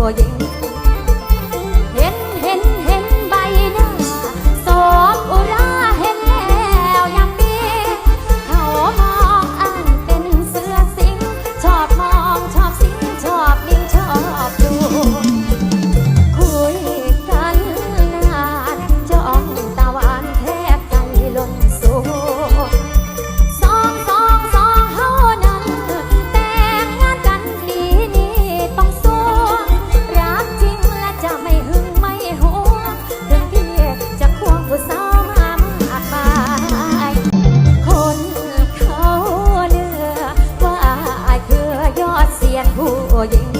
ก็ยัง oyen